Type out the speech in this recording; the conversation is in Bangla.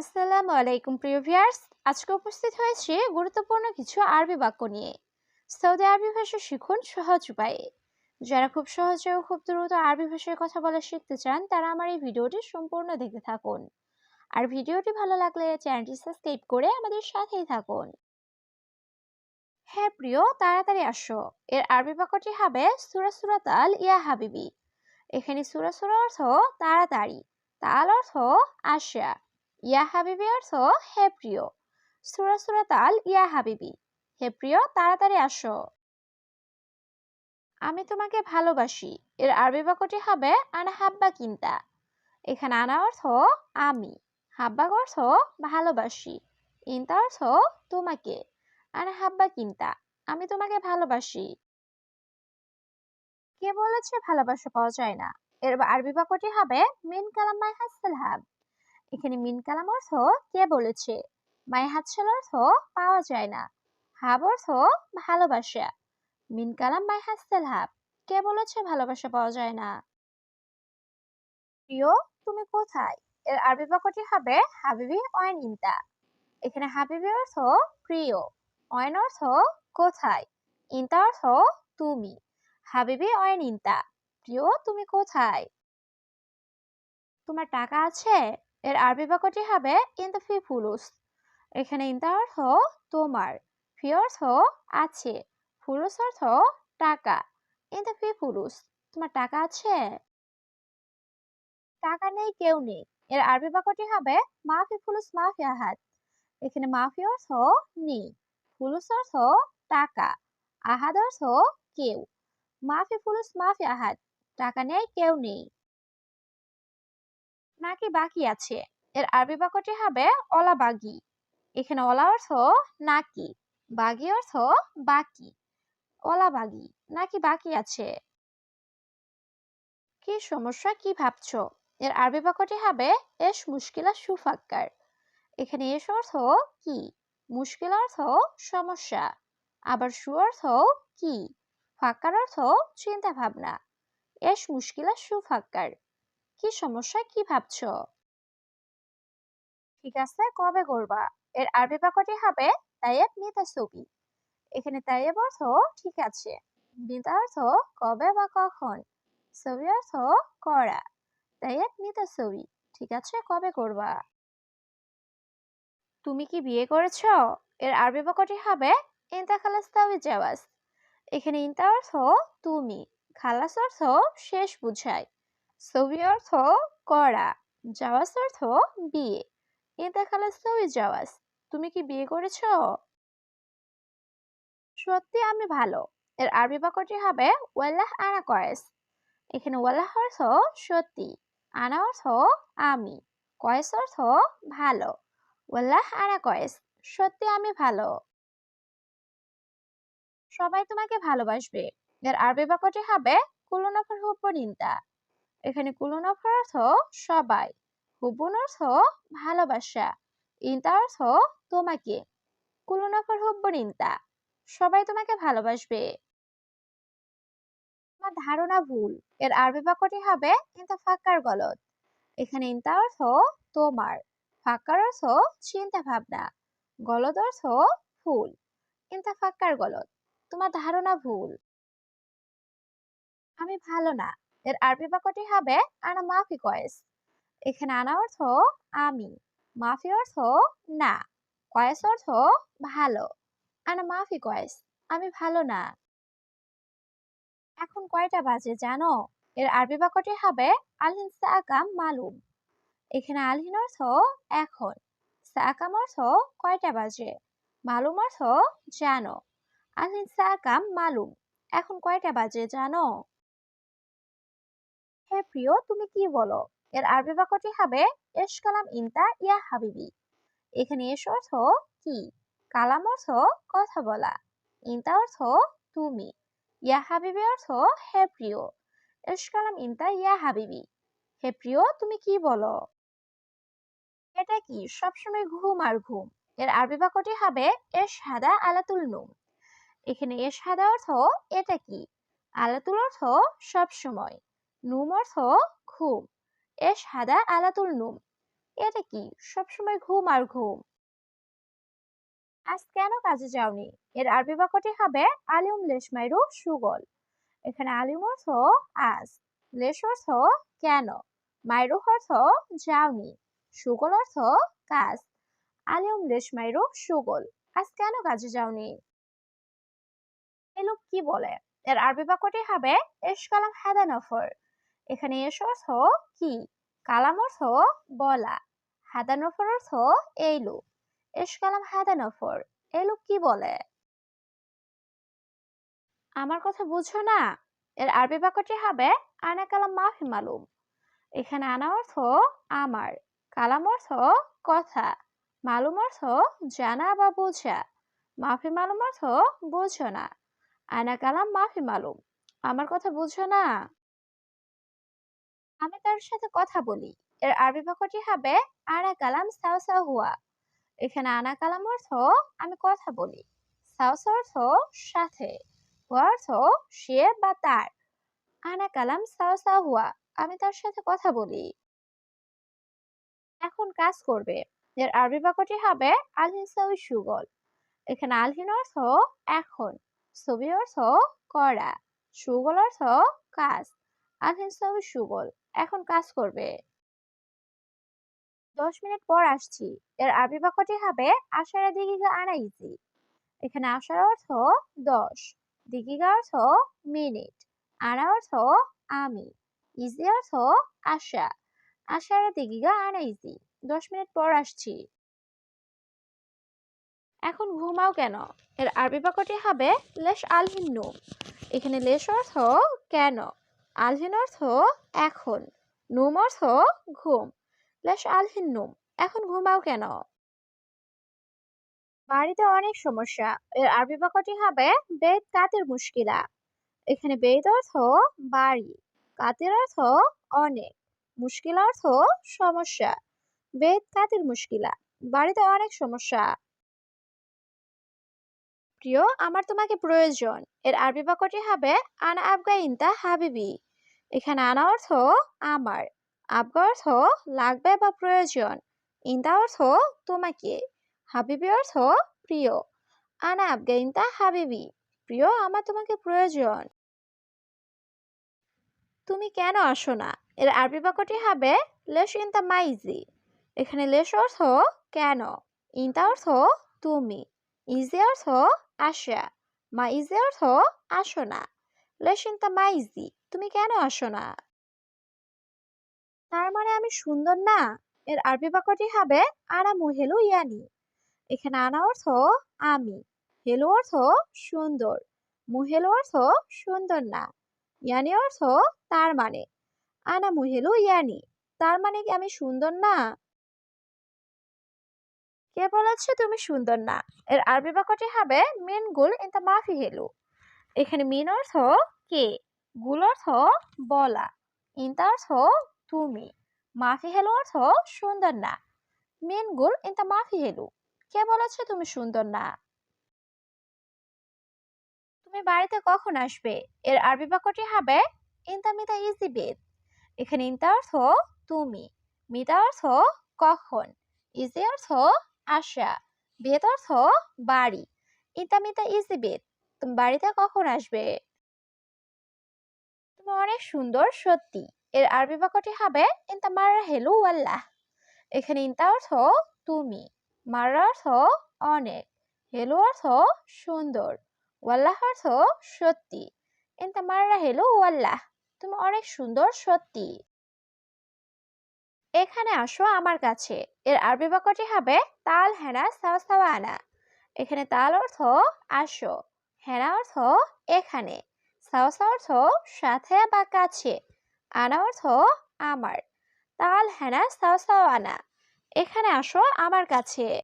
আসসালামু আলাইকুম, প্রিয় ভিউয়ার্স। আজকে উপস্থিত হয়েছি গুরুত্বপূর্ণ কিছু আরবি বাক্য নিয়ে। সৌদি আরবি ভাষা শিখুন সহজ উপায়ে। যারা খুব সহজে ও খুব দ্রুত আরবি ভাষায় কথা বলা শিখতে চান, তারা আমার এই ভিডিওটি সম্পূর্ণ দেখতে থাকুন। আর ভিডিওটি ভালো লাগলে চ্যানেলটি সাবস্ক্রাইব করে আমাদের সাথেই থাকুন। হ্যাঁ প্রিয়, তাড়াতাড়ি আসো। এর আরবি বাক্যটি হবে সুরা সুরা তাল ইয়া হাবিবি। এখানে সুরা সুরা অর্থ তাড়াতাড়ি। তাল অর্থ আসা। ইয়া হাবিবি অর্থ হে প্রিয়। সুরা সুরা তাল, ইয়া হাবিবি। হে প্রিয়, তাড়াতাড়ি আসো। আমি তোমাকে ভালোবাসি। এর আরবি বাক্যটি হবে আনা হাব্বা কিন্তা। এখানে আনা অর্থ আমি। হাব্বা অর্থ ভালোবাসি। ইন্তা অর্থ তোমাকে। আনা হাব্বা কিন্তা। আমি তোমাকে ভালোবাসি। কে বলেছে ভালোবাসা পাওয়া যায় না? এর আরবি বাক্যটি হবে মিন কালাম মাই হাব। এখানে মিন কালাম অর্থ কে বলেছে? মাই হাতছাল অর্থ পাওয়া যায় না। হাব অর্থ ভালোবাসা। মিন কালাম মাই হাসাল হাব। কে বলেছে ভালোবাসা পাওয়া যায় না? প্রিয়, তুমি কোথায়? এর আরবি বাক্যটি হবে হাবিবি অয়েন ইন্তা। এখানে হাবিবি অর্থ প্রিয়। অয়েন অর্থ কোথায়? ইন্তা অর্থ তুমি। হাবিবি অয়েন ইন্তা। প্রিয়, তুমি কোথায়? তোমার টাকা আছে? এর আরবি বাক্যটি হবে ইনতা ফি ফুলুস এখানে ইনতা অর্থ, তোমার ফি অর্থ, আছে ফুলুস অর্থ, টাকা ইনতা ফি ফুলুস তোমার টাকা আছে টাকা নেই, কেউ নেই এর আরবি বাক্যটি হবে মাফি ফুলুস মাফি আহাদ এখানে মাফি অর্থ, নেই ফুলুস অর্থ, টাকা আহাদ অর্থ, কেউ মাফি ফুলুস মাফি আহাদ টাকা নেই, কেউ নেই নাকি বাকি আছে? এর আরবি বাক্যটি হবে অলা বাগি এখানে অলা অর্থ নাকি, বাগি অর্থ বাকি। অলা বাগি নাকি বাকি আছে? কি সমস্যা, কি ভাবছ? এর আরবি বাক্যটি হবে এস মুশকিলা সুফাক্কার। এখানে এস অর্থ কি? মুশকিল অর্থ সমস্যা। আবার সু অর্থ কি? ফাক্কার অর্থ চিন্তা ভাবনা এস মুশকিলা সুফাক্কার। কি সমস্যা, কি ভাবছ? ঠিক আছে, কবে করবা? এর আরবি বাক্যটি হবে তাইয়েব নিতা ছবি এখানে তাইয়েব অর্থ ঠিক আছে নিতা অর্থ কবে বা কখন ছবি অর্থ করা তাইয়েব নিতা ছবি ঠিক আছে, কবে করবা? তুমি কি বিয়ে করেছ? এর আরবি বাক্যটি হবে ইনতা খালাস তাওই জাওয়াজ। এখানে ইনতা অর্থ তুমি, খালাস অর্থ শেষ বুঝায় ছবি অর্থ করা জাওয়াজ অর্থ বিয়ে। ইনতা খালাস তাওই জাওয়াজ তুমি কি বিয়ে করেছ? সত্যি আমি ভালো। এর আরবি বাক্যটি হবে ওয়াল্লাহ আনা কয়েস। এখানে ওয়াল্লাহ অর্থ সত্যি, আনা অর্থ আমি, কয়েস অর্থ ভালো। ওয়াল্লাহ আনা কয়েস, সত্যি আমি ভালো। সবাই তোমাকে ভালোবাসবে। এর আরবি বাক্যটি হবে কুলনফর হুব্বনিন্তা এখানে কুলনফর অর্থ সবাই হুব্বুন অর্থ ভালোবাসা, ইন্তা অর্থ তোমাকে কুলনফর হুব্বনিন্তা সবাই তোমাকে ভালোবাসবে। তোমার ধারণা ভুল, এর আরবি বাক্যটি হবে ইন্তা ফাক্কার গলত, এখানে ইন্তা অর্থ তোমার, ফাক্কার অর্থ চিন্তা ভাবনা গলদ অর্থ ফুল ইন্তা ফাক্কার গলদ তোমার ধারণা ভুল। আমি ভালো না এর আরবি বাক্যটি হবে আনা মাফি কয়েস এখানে আনা অর্থ আমি মাফি অর্থ না কয়েস অর্থ ভালো আনা মাফি কয়েস আমি ভালো না এখন কয়টা বাজে জানো? এর আরবি বাক্যটি হবে আলহিন সাকাম মালুম এখানে আলহিন অর্থ এখন সাকাম অর্থ কয়টা বাজে মালুম অর্থ জানো আলহিন সাকাম মালুম এখন কয়টা বাজে জানো? হে প্রিয়, তুমি কি বলো? এর আরবি বাক্যটি হবে এস কালাম ইনতা ইয়া হাবিবি। এখানে এস অর্থ কি? কালাম অর্থ কথা বলা। ইনতা অর্থ তুমি। ইয়া হাবিবি অর্থ হে প্রিয়। এস কালাম ইনতা ইয়া হাবিবি। হে প্রিয়, তুমি কি বলো? এটা কি? সবসময় ঘুম আর ঘুম। এর আরবি বাক্যটি হবে এস হাদা আলাতুল নুম। এখানে এস হাদা অর্থ এটা কি? আলাতুল অর্থ সব সময় নুম অর্থ ঘুম। এস হাদা আলাতুল নুম। এটা কি? সবসময় ঘুম আর ঘুম। আজ কেন কাজে যাওনি? এর আরবি বাক্যটি হবে আলিউম লেশমাইরু সুগল। এখানে আলিম অর্থ আজ, লেশ অর্থ কেন, মাইরু অর্থ যাওনি, সুগল অর্থ কাজ। আলিউম লেশমাইরু সুগল, আজ কেন কাজে যাওনি? এ লোক কি বলে? এর আরবি বাক্যটি হবে এস কালাম হাদা নফর। এখানে এস অর্থ কি? কালাম অর্থ বলা। হাদা নফর অর্থ এই লোক। এস কালাম হাদা নফর এই লোক কি বলে? আমার কথা বুঝো না? এর আরবি বাক্যটি হবে, আনা কালাম মাফি মালুম। এখানে আনা অর্থ আমার। কালাম অর্থ কথা। মালুম অর্থ জানা বা বোঝা। মাফি মালুম অর্থ বোঝো না। আনা কালাম মাফি মালুম। আমার কথা বুঝো না? আমি তার সাথে কথা বলি। এর আরবি বাক্যটি হবে, আনা কালাম সাও হুয়া। এখানে আনা কালাম অর্থ, আমি কথা বলি। সাউস অর্থ, সাথে। হুয়া অর্থ, সে বা তার। আনা কালাম সাও হুয়া। আমি তার সাথে কথা বলি। এখন কাজ করবে। এর আরবি বাক্যটি হবে, আলহিন সাউই সুগল। এখানে আলহিন অর্থ, এখন। ছবি অর্থ, করা। সুগল অর্থ, কাজ। আলহিন সাউই সুগল। এখন কাজ করবে। দশ মিনিট পর আসছি। এর আরবি হবে আশারা দিগিগা আনা ইজি। এখানে আসার অর্থ দশ, দিগিগা অর্থ মিনিট, আনা অর্থ আমি, ইজি অর্থ আশা, আশারা দিগিগা আনা ইজি। দশ মিনিট পর আসছি। এখন ঘুমাও কেন? এর আরবি হবে লেশ আলহিন এখানে লেশ অর্থ কেন? আলহিন অর্থ এখন, নুম অর্থ ঘুম প্লাস আলহিন নুম। এখন ঘুমাও কেন? বাড়িতে অনেক সমস্যা। এর আরবি বাক্যটি হবে বেদ কাতের মুশকিলা। এখানে বেদ অর্থ বাড়ি, কাতের অর্থ অনেক, মুশকিল অর্থ সমস্যা। বেদ কাতের মুশকিলা। বাড়িতে অনেক সমস্যা। প্রিয়, আমার তোমাকে প্রয়োজন। এর আরবি বাক্যটি হবে, আনা আবগা হাবিবি। এখানে আনা অর্থ, আমার। আবগা অর্থ, লাগবে বা প্রয়োজন। ইনতা অর্থ, তোমাকে। হাবিবি অর্থ, প্রিয়। আনা আবগা হাবিবি। প্রিয়, আমার তোমাকে প্রয়োজন। তুমি কেন আসো না? এর আরবি বাক্যটি হবে, লেশ ইনতা মাইজি। এখানে লেশ অর্থ, কেন? ইনতা অর্থ, তুমি। ইজি অর্থ আসা। মা ইজি অর্থ আসো না। লেশিনতা মা ইজি তুমি কেন আসো না? তার মানে আমি সুন্দর না? এর আরবি বাক্যটি হবে, আনা মুহেলু ইয়ানি। এখানে আনা অর্থ, আমি। হেলু অর্থ, সুন্দর। মুহেলু অর্থ, সুন্দর না। ইয়ানি অর্থ, তার মানে। আনা মুহেলু ইয়ানি। তার মানে কি আমি সুন্দর না? কে বলেছে তুমি সুন্দর না? এর আরবি বাক্যটি হবে, মিন গুল ইনতা মাফি হেলু। এখানে মিন অর্থ কে? গুল অর্থ বলা। ইন ইনতা অর্থ তুমি। মাফি হেলু অর্থ সুন্দর না। মিন গুল ইনতা মাফি হেলু। কে বলেছে তুমি সুন্দর না? তুমি বাড়িতে কখন আসবে? এর আরবি বাক্যটি হবে ইনতা মিতা ইজি বেদ। এখানে ইনতা অর্থ তুমি। মিতা অর্থ কখন। ইজি অর্থ আশা বেদ অর্থ বাড়ি। ইতামিতা ইজি বেদ তুমি বাড়িতে কখন আসবে? তুমি অনেক সুন্দর, সত্যি। এর আরবি বাক্যটি হবে, ইনতা মারা হেলু ওয়াল্লাহ এখানে ইনতা অর্থ তুমি। মারা অর্থ অনেক। হেলু অর্থ সুন্দর। ওয়াল্লাহ অর্থ সত্যি। ইনতা মারা হেলু ওয়াল্লাহ তুমি অনেক সুন্দর, সত্যি। এখানে আসো আমার কাছে। এর আরবি বাক্যটি হবে, তাল, হেনা, সাওয়া সাওয়া, আনা। এখানে তাল অর্থ আসো, হেনা অর্থ এখানে। সাওয়া অর্থ সাথে বা কাছে। আনা অর্থ আমার। তাল, হেনা সাওসাওয়ানা এখানে আসো আমার কাছে।